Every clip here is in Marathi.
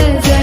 Yeah.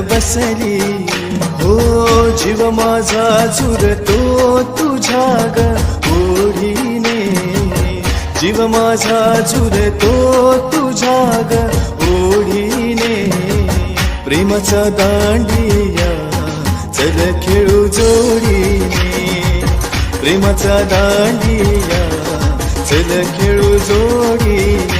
बसली. हो जीव माझा झुरतो तुझ्या ग ओढीने. जीव माझा झुरतो तुझ्या ग ओढीने. प्रेमाचा दांडिया चल खेळू जोडीने. प्रेमाचा दांडिया चल खेळू जोडीने.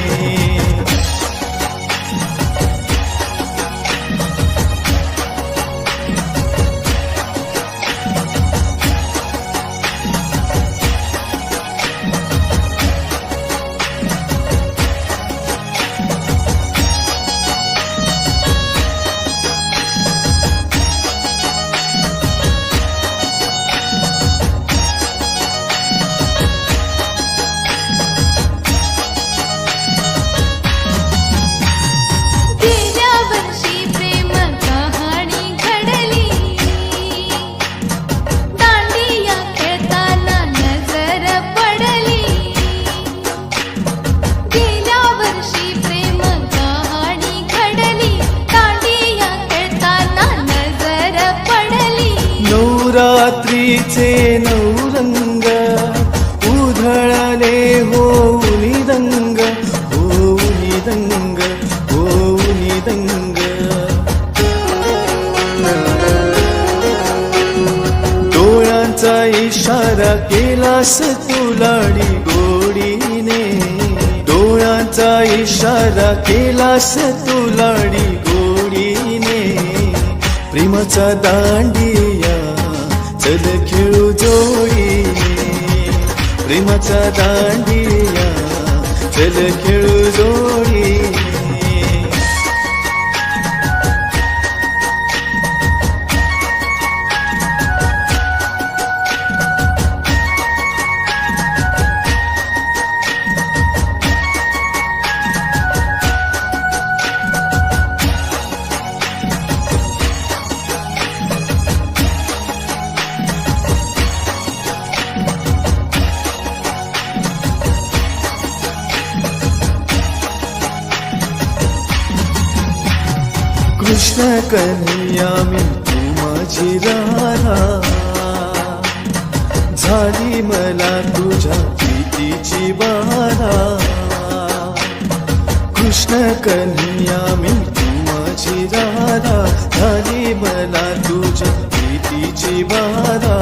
भीमाचा दांडिया चल खेळू जोडी प्रेमाचा दांडिया चल खेळू जोडी कृष्ण कन्हैया मी तू माझी राधा। झाली मला तुझ्या प्रीतीची बाधा। कृष्ण कन्हैया मी तू माझी राधा। झाली मला तुझ्या प्रीतीची बाधा।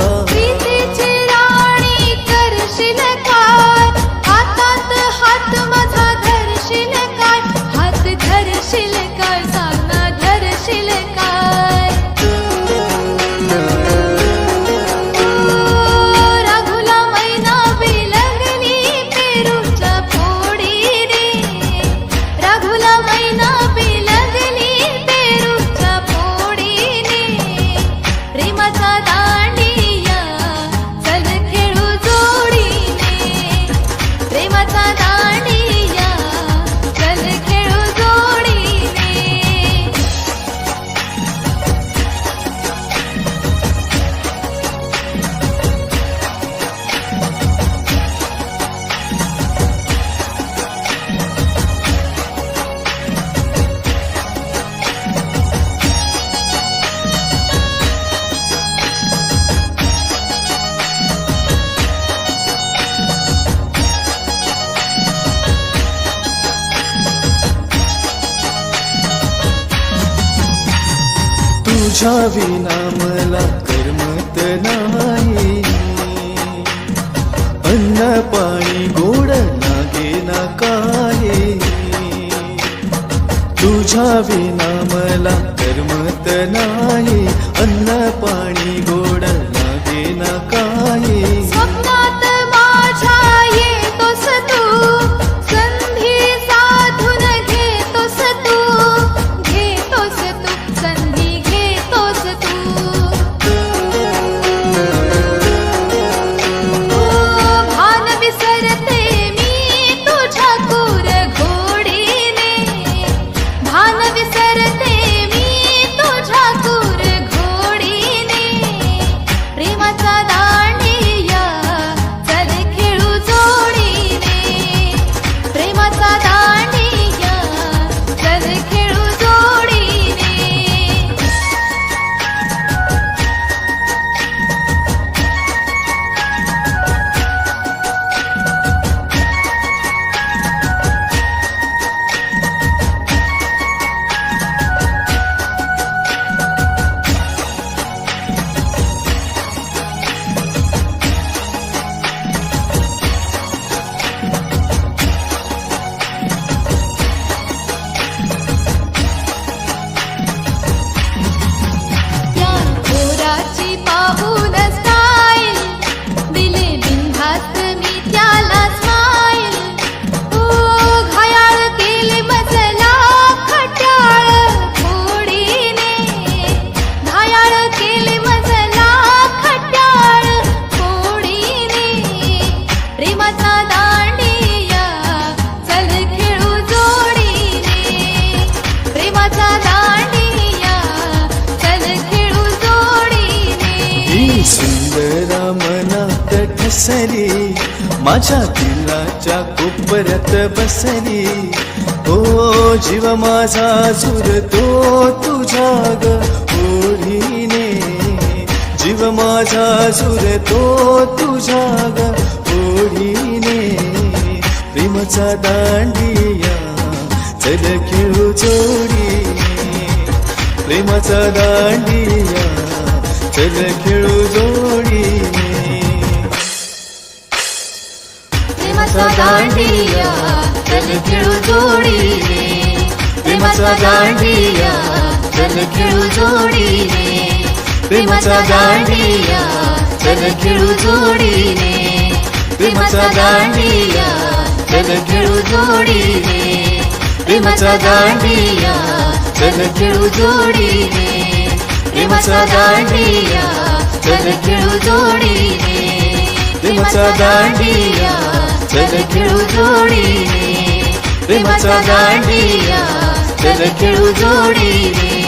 Savina माझ्या दिलाच्या कोपऱ्यात बसली. ओ जीव माझा झुरतो तुझ्या ग ओढीने. जीव माझा झुरतो तुझ्या ग ओढीने. प्रेमचा दांडिया चल खेळू जोडी. प्रेमाचा दांडिया चल खेळू जोडी. प्रेमाचा दांडिया चल खेळू जोडी रे प्रेमाचा दांडिया चल खेळू जोडी रे प्रेमाचा दांडिया चल खेळू जोडीने. प्रेमाचा दांडिया चल खेळू जोडीने. प्रेमाचा दांडिया चल खेळू जोडीने. प्रेमाचा दांडिया चल खेळू जोडीने. प्रेमाचा दांडिया ಬೆಳಕಿಡು ಜೋಡಿರಿ ಪ್ರೇಮ ದಾಂಡಿಯ ಬೆಳಕಿಡು ಜೋಡಿರಿ